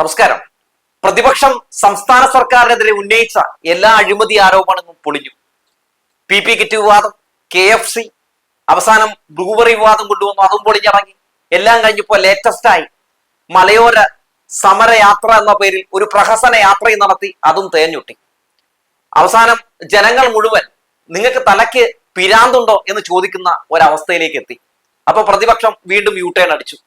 നമസ്കാരം. പ്രതിപക്ഷം സംസ്ഥാന സർക്കാരിനെതിരെ ഉന്നയിച്ച എല്ലാ അഴിമതി ആരോപണങ്ങളും പൊളിഞ്ഞു. പി പി കിറ്റ് വിവാദം കെ എഫ് സി അവസാനം ബ്രൂവറി വിവാദം കൊണ്ടുവന്നു. അതും പൊളിഞ്ഞിറങ്ങി. എല്ലാം കഴിഞ്ഞപ്പോൾ ലേറ്റസ്റ്റായി മലയോര സമരയാത്ര എന്ന പേരിൽ ഒരു പ്രഹസന യാത്രയും നടത്തി. അതും തേഞ്ഞുട്ടി. അവസാനം ജനങ്ങൾ മുഴുവൻ നിങ്ങൾക്ക് തലയ്ക്ക് പിരാന്തുണ്ടോ എന്ന് ചോദിക്കുന്ന ഒരവസ്ഥയിലേക്ക് എത്തി. അപ്പൊ പ്രതിപക്ഷം വീണ്ടും യൂട്ടേൺ അടിച്ചു.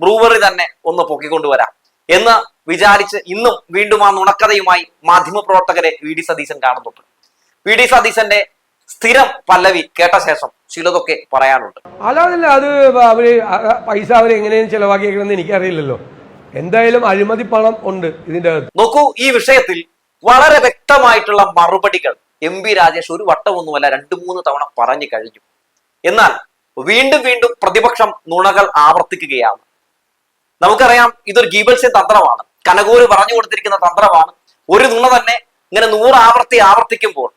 ബ്രൂവറി തന്നെ ഒന്ന് പൊക്കിക്കൊണ്ടുവരാം എന്ന് വിചാരിച്ച് ഇന്നും വീണ്ടും ആ നുണക്കഥയുമായി മാധ്യമപ്രവർത്തകരെ വി ഡി സതീശൻ കാണുന്നുണ്ട്. വി ഡി സതീശന്റെ സ്ഥിരം പല്ലവി കേട്ട ശേഷം ചിലതൊക്കെ പറയാനുണ്ട്. അല്ലാതല്ല അത് അവർ പൈസ അവർ എങ്ങനെയും ചെലവാക്കിയേക്കണമെന്ന് എനിക്കറിയില്ലല്ലോ. എന്തായാലും അഴിമതി പണം ഉണ്ട് ഇതിന്റെ നോക്കൂ ഈ വിഷയത്തിൽ വളരെ വ്യക്തമായിട്ടുള്ള മറുപടികൾ എം പി രാജേഷ് ഒരു വട്ടമൊന്നുമല്ല രണ്ടു മൂന്ന് തവണ പറഞ്ഞു കഴിഞ്ഞു. എന്നാൽ വീണ്ടും വീണ്ടും പ്രതിപക്ഷം നുണകൾ ആവർത്തിക്കുകയാണ്. നമുക്കറിയാം ഇതൊരു ഗീബൽസ്യൻ തന്ത്രമാണ്. കനകൂര് പറഞ്ഞു കൊടുത്തിരിക്കുന്ന തന്ത്രമാണ്. ഒരു നുണ തന്നെ ഇങ്ങനെ നൂറ് ആവർത്തി ആവർത്തിക്കുമ്പോൾ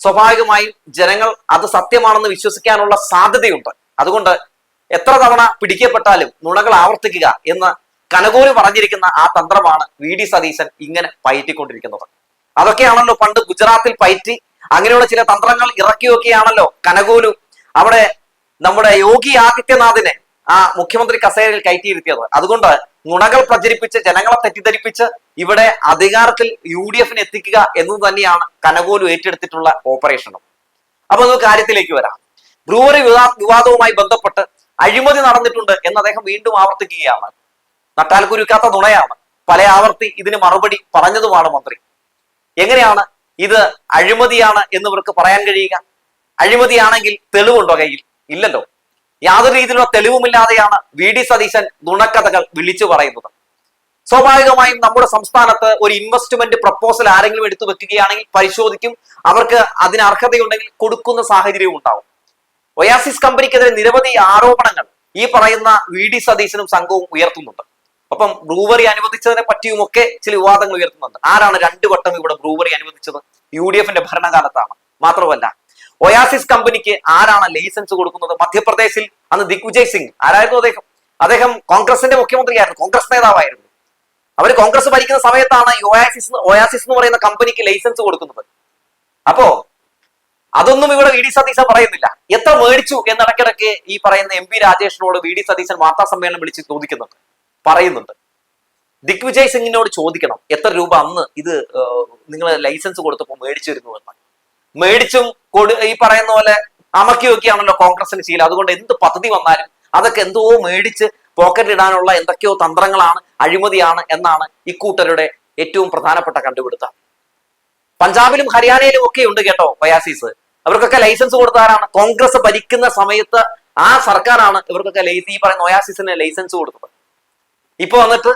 സ്വാഭാവികമായും ജനങ്ങൾ അത് സത്യമാണെന്ന് വിശ്വസിക്കാനുള്ള സാധ്യതയുണ്ട്. അതുകൊണ്ട് എത്ര തവണ പിടിക്കപ്പെട്ടാലും നുണകൾ ആവർത്തിക്കുക എന്ന് കനകൂര് പറഞ്ഞിരിക്കുന്ന ആ തന്ത്രമാണ് വി ഡി സതീശൻ ഇങ്ങനെ പയറ്റിക്കൊണ്ടിരിക്കുന്നത്. അതൊക്കെയാണല്ലോ പണ്ട് ഗുജറാത്തിൽ പയറ്റി അങ്ങനെയുള്ള ചില തന്ത്രങ്ങൾ ഇറക്കിയൊക്കെയാണല്ലോ കനകൂലു അവിടെ നമ്മുടെ യോഗി ആദിത്യനാഥിനെ ആ മുഖ്യമന്ത്രി കസേരയിൽ കയറ്റിയിരുത്തിയത്. അതുകൊണ്ട് നുണകൾ പ്രചരിപ്പിച്ച് ജനങ്ങളെ തെറ്റിദ്ധരിപ്പിച്ച് ഇവിടെ അധികാരത്തിൽ യു ഡി എഫിന് എത്തിക്കുക എന്നത് തന്നെയാണ് കനകോലു ഏറ്റെടുത്തിട്ടുള്ള ഓപ്പറേഷനും അപ്പൊ നമുക്ക് കാര്യത്തിലേക്ക് വരാം. ബ്രൂവറി വിവാ- വിവാദവുമായി ബന്ധപ്പെട്ട് അഴിമതി നടന്നിട്ടുണ്ട് എന്ന് അദ്ദേഹം വീണ്ടും ആവർത്തിക്കുകയാണ്. നട്ടാൽ കുരുക്കാത്ത നുണയാണ്. പല ആവർത്തി ഇതിന് മറുപടി പറഞ്ഞതുമാണ് മന്ത്രി. എങ്ങനെയാണ് ഇത് അഴിമതിയാണ് എന്നിവർക്ക് പറയാൻ കഴിയുക? അഴിമതിയാണെങ്കിൽ തെളിവുണ്ടോ കയ്യിൽ? ഇല്ലല്ലോ. യാതൊരു രീതിയിലുള്ള തെളിവുമില്ലാതെയാണ് വി ഡി സതീശൻ നുണക്കഥകൾ വിളിച്ചു പറയുന്നത്. സ്വാഭാവികമായും നമ്മുടെ സംസ്ഥാനത്ത് ഒരു ഇൻവെസ്റ്റ്മെന്റ് പ്രപ്പോസൽ ആരെങ്കിലും എടുത്തു വെക്കുകയാണെങ്കിൽ പരിശോധിക്കും. അവർക്ക് അതിന് അർഹതയുണ്ടെങ്കിൽ കൊടുക്കുന്ന സാഹചര്യവും ഉണ്ടാവും. ഒയാസിസ് കമ്പനിക്കെതിരെ നിരവധി ആരോപണങ്ങൾ ഈ പറയുന്ന വി ഡി സതീശനും സംഘവും ഉയർത്തുന്നുണ്ട്. അപ്പം ബ്രൂവറി അനുവദിച്ചതിനെ പറ്റിയുമൊക്കെ ചില വിവാദങ്ങൾ ഉയർത്തുന്നുണ്ട്. ആരാണ് രണ്ടു വട്ടം ഇവിടെ ബ്രൂവറി അനുവദിച്ചത്? യു ഡി എഫിന്റെ ഭരണകാലത്താണ്. മാത്രമല്ല ഒയാസിസ് കമ്പനിക്ക് ആരാണ് ലൈസൻസ് കൊടുക്കുന്നത്? മധ്യപ്രദേശിൽ അന്ന് ദിഗ്വിജയ് സിംഗ്. ആരായിരുന്നു അദ്ദേഹം? അദ്ദേഹം കോൺഗ്രസിന്റെ മുഖ്യമന്ത്രിയായിരുന്നു. കോൺഗ്രസ് നേതാവായിരുന്നു. അവർ കോൺഗ്രസ് ഭരിക്കുന്ന സമയത്താണ് ഒയാസിസ് ഒയാസിസ് എന്ന് പറയുന്ന കമ്പനിക്ക് ലൈസൻസ് കൊടുക്കുന്നത്. അപ്പോ അതൊന്നും ഇവിടെ വി ഡി സതീശൻ പറയുന്നില്ല. എത്ര മേടിച്ചു എന്നിടയ്ക്കിടയ്ക്ക് ഈ പറയുന്ന എം പി രാജേഷിനോട് വി ഡി സതീശൻ വാർത്താ സമ്മേളനം വിളിച്ച് ചോദിക്കുന്നുണ്ട്. പറയുന്നുണ്ട്. ദിഗ്വിജയ് സിംഗിനോട് ചോദിക്കണം എത്ര രൂപ അന്ന് ഇത് നിങ്ങൾ ലൈസൻസ് കൊടുത്തപ്പോൾ മേടിച്ചിരുന്നു എന്ന്. മേടിച്ചും കൊടു ഈ പറയുന്ന പോലെ അമക്കി വെക്കുകയാണല്ലോ കോൺഗ്രസിന് ശീലം. അതുകൊണ്ട് എന്ത് പദ്ധതി വന്നാലും അതൊക്കെ എന്തോ മേടിച്ച് പോക്കറ്റ് ഇടാനുള്ള എന്തൊക്കെയോ തന്ത്രങ്ങളാണ് അഴിമതിയാണ് എന്നാണ് ഇക്കൂട്ടരുടെ ഏറ്റവും പ്രധാനപ്പെട്ട കണ്ടുപിടുത്തം. പഞ്ചാബിലും ഹരിയാനയിലും ഒക്കെ ഉണ്ട് കേട്ടോ ഒയാസിസ് അവർക്കൊക്കെ ലൈസൻസ് കൊടുത്താരാണ് കോൺഗ്രസ് ഭരിക്കുന്ന സമയത്ത് ആ സർക്കാരാണ് ഇവർക്കൊക്കെ ലൈസ് ഈ പറയുന്ന ഒയാസിസിന് ലൈസൻസ് കൊടുത്തത്. ഇപ്പൊ വന്നിട്ട്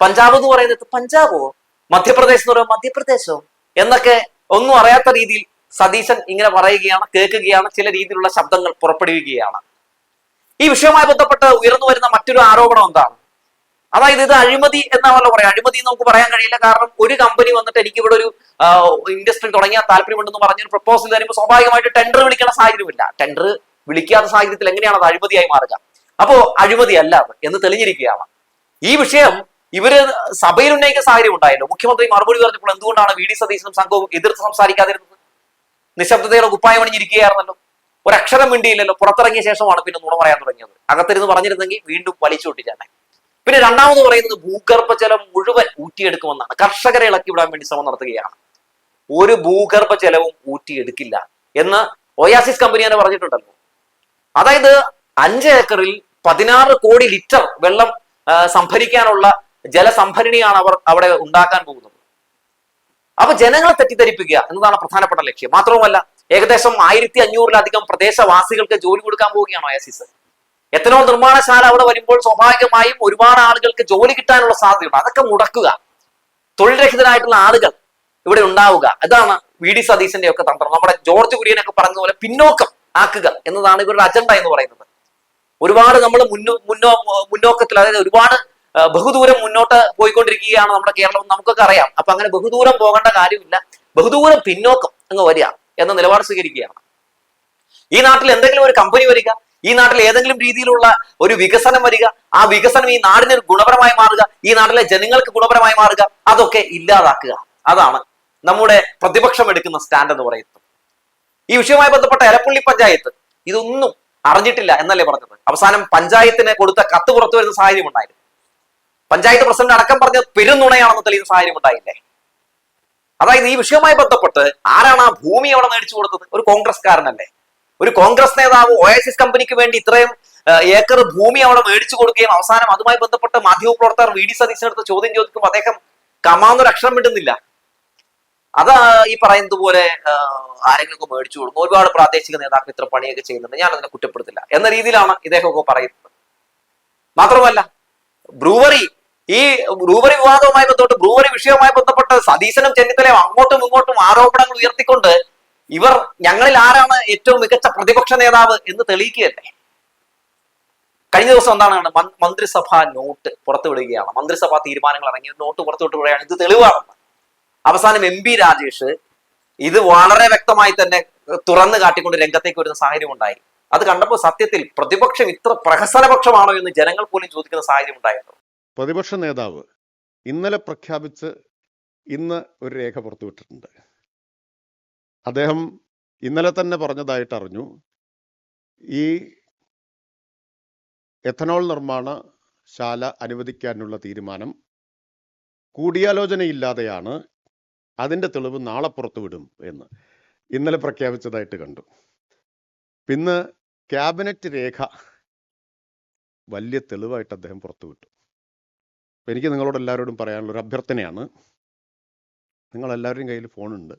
പഞ്ചാബ് എന്ന് പറയുന്നത് പഞ്ചാബോ? മധ്യപ്രദേശ് എന്ന് പറയുമ്പോൾ മധ്യപ്രദേശോ? എന്നൊക്കെ ഒന്നും അറിയാത്ത രീതിയിൽ സതീശൻ ഇങ്ങനെ പറയുകയാണ് കേൾക്കുകയാണ് ചില രീതിയിലുള്ള ശബ്ദങ്ങൾ പുറപ്പെടുവിക്കുകയാണ്. ഈ വിഷയവുമായി ബന്ധപ്പെട്ട് ഉയർന്നു വരുന്ന മറ്റൊരു ആരോപണം എന്താണ്? അതായത് ഇത് അഴിമതി എന്നാണല്ലോ പറയാം അഴിമതി നമുക്ക് പറയാൻ കഴിയില്ല. കാരണം ഒരു കമ്പനി വന്നിട്ട് എനിക്ക് ഇവിടെ ഒരു ഇൻഡസ്ട്രി തുടങ്ങിയാൽ താല്പര്യമുണ്ടെന്ന് പറഞ്ഞൊരു പ്രപ്പോസൽ തരുമ്പോൾ സ്വാഭാവികമായിട്ട് ടെൻഡർ വിളിക്കേണ്ട സാഹചര്യമില്ല. ടെൻഡർ വിളിക്കാത്ത സാഹചര്യത്തിൽ എങ്ങനെയാണ് അത് അഴിമതിയായി മാറുക? അപ്പോ അഴിമതി അല്ല എന്ന് തെളിഞ്ഞിരിക്കുകയാണ്. ഈ വിഷയം ഇവർ സഭയിൽ ഉന്നയിക്കുന്ന സാഹചര്യം ഉണ്ടായല്ലോ. മുഖ്യമന്ത്രി മറുപടി പറഞ്ഞപ്പോൾ എന്തുകൊണ്ടാണ് വി ഡി സതീശനും സംഘവും എതിർത്ത് സംസാരിക്കാതിരുന്നത്? നിശബ്ദതയുടെ കുപ്പായം അണിഞ്ഞിരിക്കുകയായിരുന്നല്ലോ. ഒരക്ഷരം മിണ്ടിയില്ലല്ലോ. പുറത്തിറങ്ങിയ ശേഷമാണ് പിന്നെ നുണ പറയാൻ തുടങ്ങിയത്. അകത്തിരുന്ന് പറഞ്ഞിരുന്നെങ്കിൽ വീണ്ടും വലിച്ചു പൊട്ടിച്ചാണ് പിന്നെ രണ്ടാമത് പറയുന്നത് ഭൂഗർഭജലം മുഴുവൻ ഊറ്റിയെടുക്കുമെന്നാണ്. കർഷകരെ ഇളക്കി വിടാൻ വേണ്ടി ശ്രമം നടത്തുകയാണ്. ഒരു ഭൂഗർഭ ജലവും ഊറ്റിയെടുക്കില്ല എന്ന് ഒയാസിസ് കമ്പനി തന്നെ പറഞ്ഞിട്ടുണ്ടല്ലോ. അതായത് അഞ്ച് ഏക്കറിൽ പതിനാറ് കോടി ലിറ്റർ വെള്ളം സംഭരിക്കാനുള്ള ജലസംഭരണിയാണ് അവർ അവിടെ ഉണ്ടാക്കാൻ പോകുന്നത്. അപ്പൊ ജനങ്ങളെ തെറ്റിദ്ധരിപ്പിക്കുക എന്നതാണ് പ്രധാനപ്പെട്ട ലക്ഷ്യം. മാത്രവുമല്ല ഏകദേശം ആയിരത്തി അഞ്ഞൂറിലധികം പ്രദേശവാസികൾക്ക് ജോലി കൊടുക്കാൻ പോവുകയാണ് ഒയാസിസ് എത്തനോൾ നിർമ്മാണശാല അവിടെ വരുമ്പോൾ സ്വാഭാവികമായും ഒരുപാട് ആളുകൾക്ക് ജോലി കിട്ടാനുള്ള സാധ്യതയുണ്ട്. അതൊക്കെ മുടക്കുക. തൊഴിൽരഹിതരായിട്ടുള്ള ആളുകൾ ഇവിടെ ഉണ്ടാവുക. അതാണ് വി ഡി സതീശന്റെ ഒക്കെ തന്ത്രം. നമ്മുടെ ജോർജ് കുര്യനൊക്കെ പറഞ്ഞതുപോലെ പിന്നോക്കം ആക്കുക എന്നതാണ് ഇവരുടെ അജണ്ട എന്ന് പറയുന്നത്. ഒരുപാട് നമ്മൾ മുന്നോ മുന്നോ മുന്നോക്കത്തിൽ അതായത് ഒരുപാട് ബഹുദൂരം മുന്നോട്ട് പോയിക്കൊണ്ടിരിക്കുകയാണ് നമ്മുടെ കേരളം നമുക്കൊക്കെ അറിയാം. അപ്പൊ അങ്ങനെ ബഹുദൂരം പോകേണ്ട കാര്യമില്ല. ബഹുദൂരം പിന്നോക്കം അങ്ങ് വരിക എന്ന നിലപാട് സ്വീകരിക്കുകയാണ്. ഈ നാട്ടിൽ എന്തെങ്കിലും ഒരു കമ്പനി വരിക ഈ നാട്ടിൽ ഏതെങ്കിലും രീതിയിലുള്ള ഒരു വികസനം വരിക ആ വികസനം ഈ നാടിന് ഗുണപരമായി മാറുക ഈ നാട്ടിലെ ജനങ്ങൾക്ക് ഗുണപരമായി മാറുക അതൊക്കെ ഇല്ലാതാക്കുക. അതാണ് നമ്മുടെ പ്രതിപക്ഷം എടുക്കുന്ന സ്റ്റാൻഡ് എന്ന് പറയുന്നത്. ഈ വിഷയവുമായി ബന്ധപ്പെട്ട എരപ്പള്ളി പഞ്ചായത്ത് ഇതൊന്നും അറിഞ്ഞിട്ടില്ല എന്നല്ലേ പറഞ്ഞത്. അവസാനം പഞ്ചായത്തിന് കൊടുത്ത കത്ത് പുറത്തു വരുന്ന സാഹചര്യം ഉണ്ടായിരുന്നു. പഞ്ചായത്ത് പ്രസിഡന്റ് അടക്കം പറഞ്ഞത് പെരുന്നുണയാണെന്ന് തെളിയുന്ന സാഹചര്യം ഉണ്ടായില്ലേ? അതായത് ഈ വിഷയവുമായി ബന്ധപ്പെട്ട് ആരാണ് ആ ഭൂമി അവിടെ മേടിച്ചു കൊടുത്തത്? ഒരു കോൺഗ്രസ്കാരനല്ലേ ഒരു കോൺഗ്രസ് നേതാവ് ഒയാസിസ് കമ്പനിക്ക് വേണ്ടി ഇത്രയും ഏക്കർ ഭൂമി അവിടെ മേടിച്ചു കൊടുക്കുകയും അവസാനം അതുമായി ബന്ധപ്പെട്ട് മാധ്യമപ്രവർത്തകർ വി ഡി സതീശനടുത്ത് ചോദ്യം ചോദിക്കുമ്പോൾ അദ്ദേഹം കമാന്നൊരു അക്ഷരം വിടുന്നില്ല അത് ഈ പറയുന്നത് പോലെ ആരെങ്കിലും ഒക്കെ മേടിച്ചു കൊടുക്കും ഒരുപാട് പ്രാദേശിക നേതാക്കൾ ഇത്ര പണിയൊക്കെ ചെയ്യുന്നുണ്ട്. ഞാൻ അതിനെ കുറ്റപ്പെടുത്തില്ല. എന്ന രീതിയിലാണ് ഇദ്ദേഹമൊക്കെ പറയുന്നത്. മാത്രമല്ല ബ്രൂവറി ഈ ബ്രൂവറി വിവാദവുമായി ബന്ധപ്പെട്ട് ബ്രൂവറി വിഷയവുമായി ബന്ധപ്പെട്ട് സതീശനും ചെന്നിത്തലയും അങ്ങോട്ടും ഇങ്ങോട്ടും ആരോപണങ്ങൾ ഉയർത്തിക്കൊണ്ട് ഇവർ ഞങ്ങളിൽ ആരാണ് ഏറ്റവും മികച്ച പ്രതിപക്ഷ നേതാവ് എന്ന് തെളിയിക്കുകയല്ലേ? കഴിഞ്ഞ ദിവസം എന്താണ് മന്ത്രിസഭ നോട്ട് പുറത്തുവിടുകയാണ് മന്ത്രിസഭാ തീരുമാനങ്ങൾ ഇറങ്ങി. നോട്ട് പുറത്തുവിട്ട് പറയുകയാണ് ഇത് തെളിവാണെന്ന്. അവസാനം എം പി രാജേഷ് ഇത് വളരെ വ്യക്തമായി തന്നെ തുറന്നു കാട്ടിക്കൊണ്ട് രംഗത്തേക്ക് വരുന്ന സാഹചര്യം ഉണ്ടായി. അത് കണ്ടപ്പോൾ സത്യത്തിൽ പ്രതിപക്ഷം ഇത്ര പ്രഹസനപക്ഷമാണോ എന്ന് ജനങ്ങൾ പോലും ചോദിക്കുന്ന സാഹചര്യം ഉണ്ടായിരുന്നു. പ്രതിപക്ഷ നേതാവ് ഇന്നലെ പ്രഖ്യാപിച്ച് ഇന്ന് ഒരു രേഖ പുറത്തുവിട്ടിട്ടുണ്ട് അദ്ദേഹം ഇന്നലെ തന്നെ പറഞ്ഞതായിട്ട് അറിഞ്ഞു. ഈ എഥനോൾ നിർമ്മാണ ശാല അനുവദിക്കാനുള്ള തീരുമാനം കൂടിയാലോചനയില്ലാതെയാണ് അതിന്റെ തെളിവ് നാളെ പുറത്തുവിടും എന്ന് ഇന്നലെ പ്രഖ്യാപിച്ചതായിട്ട് കണ്ടു. പിന്നെ ക്യാബിനറ്റ് രേഖ വലിയ തെളിവായിട്ട് അദ്ദേഹം പുറത്തുവിട്ടു അപ്പോൾ എനിക്ക് നിങ്ങളോട് എല്ലാവരോടും പറയാനുള്ള ഒരു അഭ്യർത്ഥനയാണ്. നിങ്ങളെല്ലാവരുടെയും കയ്യിൽ ഫോണുണ്ട്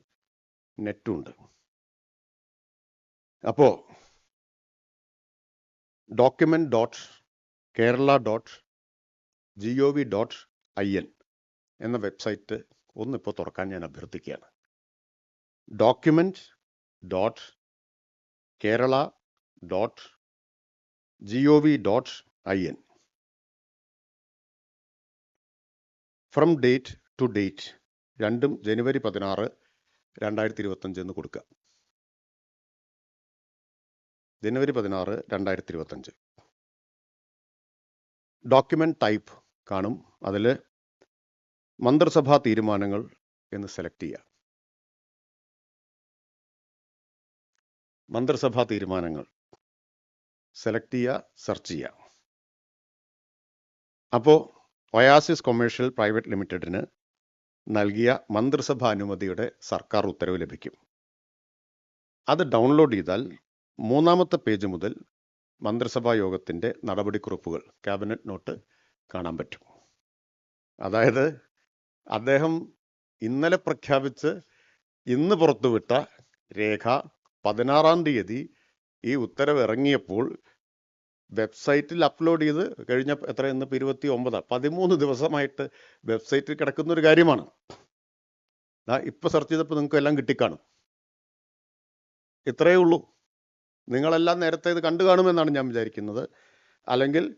നെറ്റും ഉണ്ട് അപ്പോൾ document dot Kerala dot G O V dot I N എന്ന വെബ്സൈറ്റ് ഒന്നിപ്പോൾ തുറക്കാൻ ഞാൻ അഭ്യർത്ഥിക്കുകയാണ്. Document dot Kerala dot G O V dot I N from date to date രണ്ടും ജനുവരി പതിനാറ് രണ്ടായിരത്തി ഇരുപത്തഞ്ച് എന്ന് കൊടുക്കുക. ജനുവരി പതിനാറ് രണ്ടായിരത്തി ഇരുപത്തഞ്ച് ഡോക്യുമെന്റ് ടൈപ്പ് കാണും. അതിൽ മന്ത്രിസഭാ തീരുമാനങ്ങൾ എന്ന് സെലക്ട് ചെയ്യുക. മന്ത്രിസഭാ തീരുമാനങ്ങൾ. സെലക്ട് ചെയ്യുക സെർച്ച് ചെയ്യുക. അപ്പോൾ ഒയാസിസ് കൊമേഴ്ഷ്യൽ പ്രൈവറ്റ് ലിമിറ്റഡിന് നൽകിയ മന്ത്രിസഭാ അനുമതിയുടെ സർക്കാർ ഉത്തരവ് ലഭിക്കും. അത് ഡൗൺലോഡ് ചെയ്താൽ മൂന്നാമത്തെ പേജ് മുതൽ മന്ത്രിസഭാ യോഗത്തിന്റെ നടപടിക്കുറിപ്പുകൾ ക്യാബിനറ്റ് നോട്ട് കാണാൻ പറ്റും. അതായത് അദ്ദേഹം ഇന്നലെ പ്രഖ്യാപിച്ച് ഇന്ന് പുറത്തുവിട്ട രേഖ പതിനാറാം തീയതി ഈ ഉത്തരവ് ഇറങ്ങിയപ്പോൾ വെബ്സൈറ്റിൽ അപ്ലോഡ് ചെയ്ത് കഴിഞ്ഞ എത്ര ഇന്ന് ഇരുപത്തി ഒമ്പത് പതിമൂന്ന് ദിവസമായിട്ട് വെബ്സൈറ്റിൽ കിടക്കുന്ന ഒരു കാര്യമാണ് ഇപ്പൊ സെർച്ച് ചെയ്തപ്പോൾ നിങ്ങൾക്ക് എല്ലാം കിട്ടിക്കാണും. ഇത്രയേ ഉള്ളൂ. നിങ്ങളെല്ലാം നേരത്തെ ഇത് കണ്ടു കാണുമെന്നാണ് ഞാൻ വിചാരിക്കുന്നത്. അല്ലെങ്കിൽ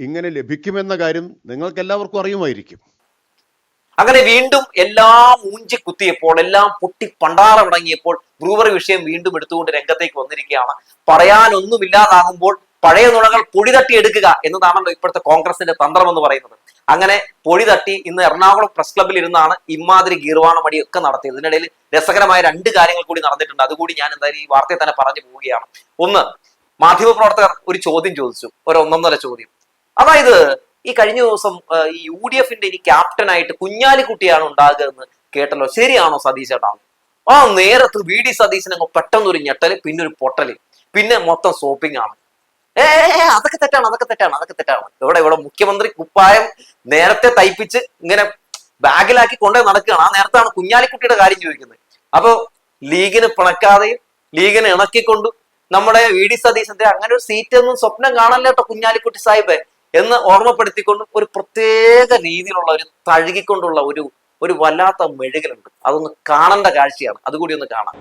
ഇങ്ങനെ ലഭിക്കുമെന്ന കാര്യം നിങ്ങൾക്ക് എല്ലാവർക്കും അറിയുമായിരിക്കും. അങ്ങനെ വീണ്ടും എല്ലാം ഊഞ്ചി കുത്തിയപ്പോൾ എല്ലാം പൊട്ടി പണ്ടാറമടങ്ങിയപ്പോൾ ബ്രൂവറി വിഷയം വീണ്ടും എടുത്തുകൊണ്ട് രംഗത്തേക്ക് വന്നിരിക്കുകയാണ്. പറയാനൊന്നുമില്ലാതാകുമ്പോൾ പഴയ നുണകൾ പൊടി തട്ടി എടുക്കുക എന്നതാണല്ലോ ഇപ്പോഴത്തെ കോൺഗ്രസിന്റെ തന്ത്രം എന്ന് പറയുന്നത്. അങ്ങനെ പൊടി തട്ടി ഇന്ന് എറണാകുളം പ്രസ് ക്ലബിൽ ഇരുന്നാണ് ഇമാതിരി ഗീർവാണ മടിയൊക്കെ നടത്തിയത്. ഇതിനിടയിൽ രസകരമായ രണ്ട് കാര്യങ്ങൾ കൂടി നടന്നിട്ടുണ്ട്. അതുകൂടി ഞാൻ എന്തായാലും ഈ വാർത്തയെ തന്നെ പറഞ്ഞു പോവുകയാണ്. ഒന്ന് മാധ്യമ മാധ്യമപ്രവർത്തകർ ഒരു ചോദ്യം ചോദിച്ചു. ഒരു ഒന്നൊന്നര ചോദ്യം. അതായത് ഈ കഴിഞ്ഞ ദിവസം ഈ യു ഡി എഫിന്റെ ഇനി ക്യാപ്റ്റനായിട്ട് കുഞ്ഞാലിക്കുട്ടിയാണ് ഉണ്ടാകുക എന്ന് കേട്ടല്ലോ. ശരിയാണോ സതീശ് ചേട്ടാ? ആ നേരത്ത് വി ഡി സതീശനങ്ങ് പെട്ടെന്ന് ഒരു ഞെട്ടൽ പിന്നെ ഒരു പൊട്ടൽ. പിന്നെ മൊത്തം സോപ്പിംഗ് ആണ് ഏ അതൊക്കെ തെറ്റാണ് അതൊക്കെ തെറ്റാണ് അതൊക്കെ തെറ്റാണ്? ഇവിടെ ഇവിടെ മുഖ്യമന്ത്രി കുപ്പായം നേരത്തെ തയ്പ്പിച്ച് ഇങ്ങനെ ബാഗിലാക്കി കൊണ്ടേ നടക്കുകയാണ്. ആ നേരത്താണ് കുഞ്ഞാലിക്കുട്ടിയുടെ കാര്യം ചോദിക്കുന്നത്. അപ്പോ ലീഗിന് പിണക്കാതെയും ലീഗിനെ ഇണക്കിക്കൊണ്ടും നമ്മുടെ വി ഡി സതീശന്റെ അങ്ങനെ ഒരു സീറ്റ് ഒന്നും സ്വപ്നം കാണല്ല കേട്ടോ കുഞ്ഞാലിക്കുട്ടി സാഹിബ് എന്ന് ഓർമ്മപ്പെടുത്തിക്കൊണ്ടും ഒരു പ്രത്യേക രീതിയിലുള്ള ഒരു തഴുകിക്കൊണ്ടുള്ള ഒരു ഒരു വല്ലാത്ത മെഴുകലുണ്ട്. അതൊന്ന് കാണേണ്ട കാഴ്ചയാണ്. അതുകൂടി ഒന്ന് കാണാം.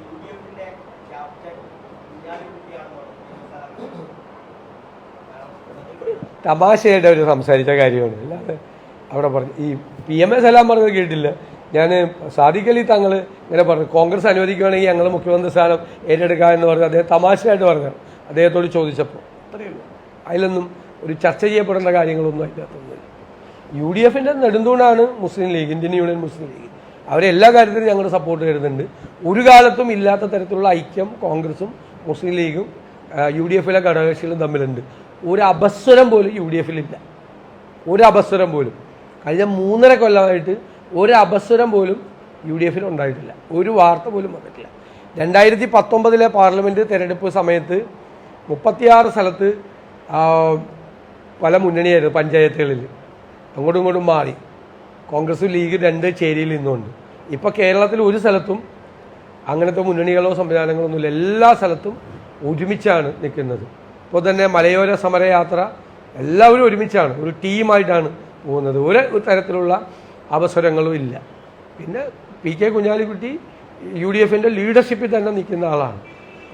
തമാശയായിട്ട് അവർ സംസാരിച്ച കാര്യമാണ്. അല്ലാതെ അവിടെ പറഞ്ഞു ഈ പി എം എ സലാം പറഞ്ഞത് കേട്ടില്ല. ഞാൻ സാദിഖലി തങ്ങൾ ഇങ്ങനെ പറഞ്ഞു കോൺഗ്രസ് അനുവദിക്കുകയാണെങ്കിൽ ഞങ്ങൾ മുഖ്യമന്ത്രി സ്ഥാനം ഏറ്റെടുക്കുക എന്ന് പറഞ്ഞു അദ്ദേഹം തമാശയായിട്ട് പറഞ്ഞു അദ്ദേഹത്തോട് ചോദിച്ചപ്പോൾ അത്രയേ അതിലൊന്നും ഒരു ചർച്ച ചെയ്യപ്പെടേണ്ട കാര്യങ്ങളൊന്നും അതിനകത്തൊന്നുമില്ല യു ഡി എഫിന്റെ നെടുന്തൂണാണ് മുസ്ലിം ലീഗ് ഇന്ത്യൻ യൂണിയൻ മുസ്ലിം ലീഗ്. അവരെ എല്ലാ കാര്യത്തിലും ഞങ്ങൾ സപ്പോർട്ട് ചെയ്യുന്നുണ്ട് ഒരു കാലത്തും ഇല്ലാത്ത തരത്തിലുള്ള ഐക്യം കോൺഗ്രസും മുസ്ലിം ലീഗും യു ഡി എഫിലെ ഘടകകക്ഷികളും തമ്മിലുണ്ട്. ഒരു അപസ്വരം പോലും യു ഡി എഫിലില്ല. ഒരു അപസ്വരം പോലും. കഴിഞ്ഞ മൂന്നര കൊല്ലമായിട്ട് ഒരു അപസ്വരം പോലും യു ഡി എഫിൽ ഉണ്ടായിട്ടില്ല. ഒരു വാർത്ത പോലും വന്നിട്ടില്ല. രണ്ടായിരത്തി പത്തൊമ്പതിലെ പാർലമെന്റ് തെരഞ്ഞെടുപ്പ് സമയത്ത് മുപ്പത്തിയാറ് സ്ഥലത്ത് പല മുന്നണിയായിരുന്നു പഞ്ചായത്തുകളിൽ. അങ്ങോട്ടും ഇങ്ങോട്ടും മാറി. കോൺഗ്രസും ലീഗ് രണ്ട് ചേരിയിൽ നിന്നുണ്ട് ഇപ്പോൾ കേരളത്തിൽ ഒരു സ്ഥലത്തും അങ്ങനത്തെ മുന്നണികളോ സംവിധാനങ്ങളോ ഒന്നുമില്ല. എല്ലാ സ്ഥലത്തും ഒരുമിച്ചാണ് നിൽക്കുന്നത്. ഇപ്പോൾ തന്നെ മലയോര സമരയാത്ര എല്ലാവരും ഒരുമിച്ചാണ് ഒരു ടീമായിട്ടാണ് പോകുന്നത്. ഒരു തരത്തിലുള്ള അവസരങ്ങളും ഇല്ല. പിന്നെ P K Kunhalikutty U D എഫിന്റെ ലീഡർഷിപ്പിൽ തന്നെ നിൽക്കുന്ന ആളാണ്.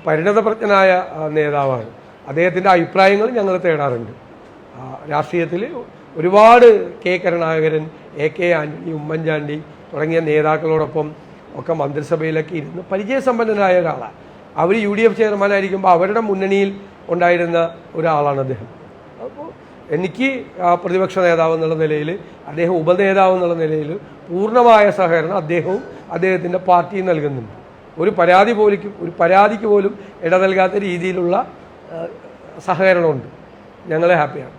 പരിണതപ്രജ്ഞനായ നേതാവാണ്. അദ്ദേഹത്തിന്റെ അഭിപ്രായങ്ങൾ ഞങ്ങൾ തേടാറുണ്ട്. രാഷ്ട്രീയത്തിൽ ഒരുപാട് K Karunakaran A K Antony Oommen Chandy തുടങ്ങിയ നേതാക്കളോടൊപ്പം ഒക്കെ മന്ത്രിസഭയിലൊക്കെ ഇരുന്ന് പരിചയസമ്പന്നനായ ഒരാളാണ്. അവർ യു ഡി എഫ് ചെയർമാനായിരിക്കുമ്പോൾ അവരുടെ മുന്നണിയിൽ ഉണ്ടായിരുന്ന ഒരാളാണ് അദ്ദേഹം. അപ്പോൾ എനിക്ക് പ്രതിപക്ഷ നേതാവ് എന്നുള്ള നിലയിൽ അദ്ദേഹം ഉപനേതാവ് എന്നുള്ള നിലയിൽ പൂർണമായ സഹകരണം അദ്ദേഹവും അദ്ദേഹത്തിന്റെ പാർട്ടിയും നൽകുന്നുണ്ട്. ഒരു പരാതി പോലും ഒരു പരാതിക്ക് പോലും ഇട നൽകാത്ത രീതിയിലുള്ള സഹകരണമുണ്ട്. ഞങ്ങളെ ഹാപ്പിയാണ്.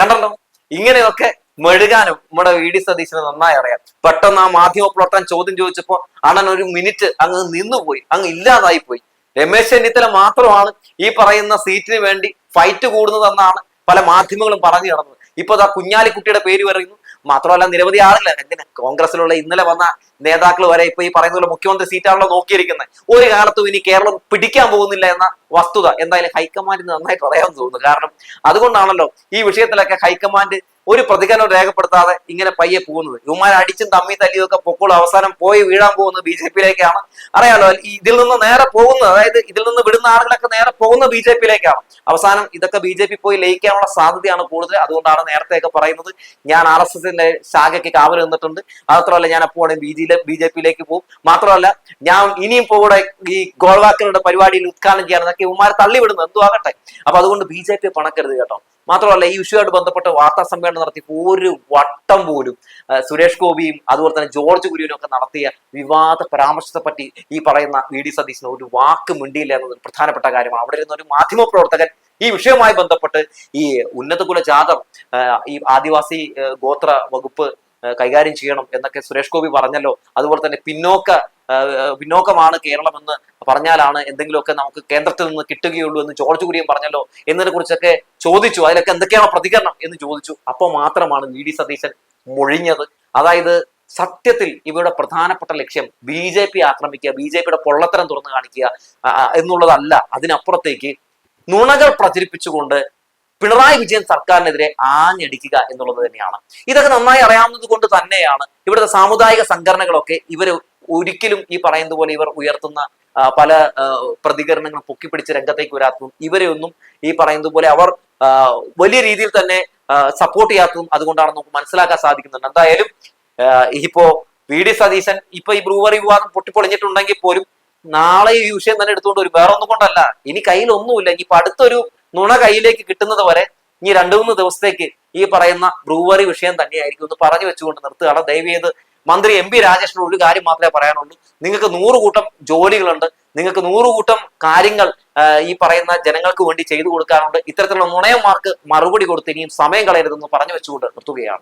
കണ്ടല്ലോ? ഇങ്ങനെയൊക്കെ മെഴുകാനും നമ്മുടെ വി ഡി സതീശന് നന്നായി അറിയാം. പെട്ടെന്ന് ആ മാധ്യമ പ്രവർത്തനം ചോദ്യം ചോദിച്ചപ്പോൾ അണ്ണൻ ഒരു മിനിറ്റ് അങ്ങ് നിന്നുപോയി അങ്ങ് ഇല്ലാതായി പോയി രമേശ് ചെന്നിത്തല മാത്രമാണ് ഈ പറയുന്ന സീറ്റിന് വേണ്ടി ഫൈറ്റ് കൂടുന്നതെന്നാണ് പല മാധ്യമങ്ങളും പറഞ്ഞു നടന്നത്. ഇപ്പൊ ദാ കുഞ്ഞാലിക്കുട്ടിയുടെ പേര് പറയുന്നു. മാത്രമല്ല നിരവധി ആളുകൾ എന്തിനാ കോൺഗ്രസിലുള്ള ഇന്നലെ വന്ന നേതാക്കൾ വരെ ഇപ്പൊ ഈ പറയുന്ന മുഖ്യമന്ത്രി സീറ്റാണല്ലോ നോക്കിയിരിക്കുന്നത്. ഒരു കാലത്തും ഇനി കേരളം പിടിക്കാൻ പോകുന്നില്ല എന്ന വസ്തുത എന്തായാലും ഹൈക്കമാൻഡിന് നന്നായിട്ട് പറയാൻ തോന്നുന്നു. കാരണം അതുകൊണ്ടാണല്ലോ ഈ വിഷയത്തിലൊക്കെ ഹൈക്കമാൻഡ് ഒരു പ്രതികരണം രേഖപ്പെടുത്താതെ ഇങ്ങനെ പയ്യെ പോകുന്നത്. ഇവന്മാർ അടിച്ചും തമ്മി തല്ലിയും ഒക്കെ പൊക്കോൾ അവസാനം പോയി വീഴാൻ പോകുന്നത് ബി ജെ പിയിലേക്കാണ്. അറിയാലോ ഇതിൽ നിന്ന് നേരെ പോകുന്നത് അതായത് ഇതിൽ നിന്ന് വിടുന്ന ആളുകളൊക്കെ നേരെ പോകുന്ന ബി ജെ പിയിലേക്കാണ്. അവസാനം ഇതൊക്കെ ബി ജെ പി പോയി ലയിക്കാനുള്ള സാധ്യതയാണ് കൂടുതൽ. അതുകൊണ്ടാണ് നേരത്തെയൊക്കെ പറയുന്നത് ഞാൻ ആർ എസ് എസിന്റെ ശാഖയ്ക്ക് കാവൽ നിന്നിട്ടുണ്ട്. മാത്രമല്ല ഞാൻ അപ്പോൾ ബി ജി ബി ജെ പിയിലേക്ക് പോകും. മാത്രമല്ല ഞാൻ ഇനിയും പോകൂടെ ഈ ഗോൾവാക്കറുടെ പരിപാടിയിൽ ഉദ്ഘാടനം ചെയ്യാൻ ഇവന്മാർ തള്ളിവിടുന്നു എന്തു ആകട്ടെ അപ്പൊ അതുകൊണ്ട് ബി ജെ പി പണക്കരുത് കേട്ടോ. മാത്രമല്ല ഈ ഇഷ്യൂമായിട്ട് ബന്ധപ്പെട്ട വാർത്താ സമ്മേളനം നടത്തി ഒരു വട്ടം പോലും സുരേഷ് ഗോപിയും അതുപോലെ തന്നെ ജോർജ് കുര്യനും ഒക്കെ നടത്തിയ വിവാദ പരാമർശത്തെ പറ്റി ഈ പറയുന്ന വി ഡി സതീശന് ഒരു വാക്ക് മിണ്ടിയില്ല എന്നത് പ്രധാനപ്പെട്ട കാര്യമാണ്. അവിടെ ഇരുന്ന ഒരു മാധ്യമ പ്രവർത്തകൻ ഈ വിഷയവുമായി ബന്ധപ്പെട്ട് ഈ ഉന്നതകുല ജാതർ ഈ ആദിവാസി ഗോത്ര വകുപ്പ് കൈകാര്യം ചെയ്യണം എന്നൊക്കെ സുരേഷ് ഗോപി പറഞ്ഞല്ലോ. അതുപോലെ തന്നെ പിന്നോക്ക പിന്നോക്കമാണ് കേരളമെന്ന് പറഞ്ഞാലാണ് എന്തെങ്കിലുമൊക്കെ നമുക്ക് കേന്ദ്രത്തിൽ നിന്ന് കിട്ടുകയുള്ളൂ എന്ന് ജോർജ് കുര്യൻ പറഞ്ഞല്ലോ എന്നതിനെ കുറിച്ചൊക്കെ ചോദിച്ചു. അതിലൊക്കെ എന്തൊക്കെയാണ് പ്രതികരണം എന്ന് ചോദിച്ചു. അപ്പോൾ മാത്രമാണ് വി ഡി സതീശൻ മൊഴിഞ്ഞത്. അതായത് സത്യത്തിൽ ഇവരുടെ പ്രധാനപ്പെട്ട ലക്ഷ്യം ബി ജെ പി ആക്രമിക്കുക ബി ജെ പിയുടെ പൊള്ളത്തരം തുറന്നു കാണിക്കുക എന്നുള്ളതല്ല. അതിനപ്പുറത്തേക്ക് നുണകൾ പ്രചരിപ്പിച്ചുകൊണ്ട് പിണറായി വിജയൻ സർക്കാരിനെതിരെ ആഞ്ഞടിക്കുക എന്നുള്ളത് തന്നെയാണ്. ഇതൊക്കെ നന്നായി അറിയാവുന്നത് കൊണ്ട് തന്നെയാണ് ഇവിടുത്തെ സാമുദായിക സംഘടനകളൊക്കെ ഇവർ ഒരിക്കലും ഈ പറയുന്നത് പോലെ ഇവർ ഉയർത്തുന്ന പല പ്രതികരണങ്ങൾ പൊക്കിപ്പിടിച്ച് രംഗത്തേക്ക് വരാത്തതും ഇവരെ ഒന്നും ഈ പറയുന്നത് പോലെ അവർ വലിയ രീതിയിൽ തന്നെ സപ്പോർട്ട് ചെയ്യാത്തതും അതുകൊണ്ടാണ് നമുക്ക് മനസ്സിലാക്കാൻ സാധിക്കുന്നുണ്ട്. എന്തായാലും ഇപ്പോ വി ഡി സതീശൻ ഇപ്പൊ ഈ ബ്രൂവറി വിവാദം പൊട്ടിപ്പൊളിഞ്ഞിട്ടുണ്ടെങ്കിൽ പോലും നാളെ ഈ വിഷയം തന്നെ എടുത്തുകൊണ്ട് ഒരു വേറെ ഒന്നും കൊണ്ടല്ല. ഇനി കയ്യിൽ ഒന്നുമില്ല ഇനിയിപ്പൊ അടുത്തൊരു നുണ കയ്യിലേക്ക് കിട്ടുന്നത് വരെ ഇനി രണ്ടു മൂന്ന് ദിവസത്തേക്ക് ഈ പറയുന്ന ബ്രൂവറി വിഷയം തന്നെയായിരിക്കും. എന്ന് പറഞ്ഞു വെച്ചുകൊണ്ട് നിർത്തുകയാണ്. ദയവേത് മന്ത്രി എം പി രാജേഷിനോട് ഒരു കാര്യം മാത്രമേ പറയാനുള്ളൂ. നിങ്ങൾക്ക് നൂറ് കൂട്ടം ജോലികളുണ്ട്. നിങ്ങൾക്ക് നൂറ് കൂട്ടം കാര്യങ്ങൾ ഈ പറയുന്ന ജനങ്ങൾക്ക് വേണ്ടി ചെയ്തു കൊടുക്കാനുണ്ട്. ഇത്തരത്തിലുള്ള നുണയന്മാർക്ക് മറുപടി കൊടുത്ത് ഇനിയും സമയം കളയരുതെന്ന് പറഞ്ഞു വെച്ചുകൊണ്ട് നിർത്തുകയാണ്.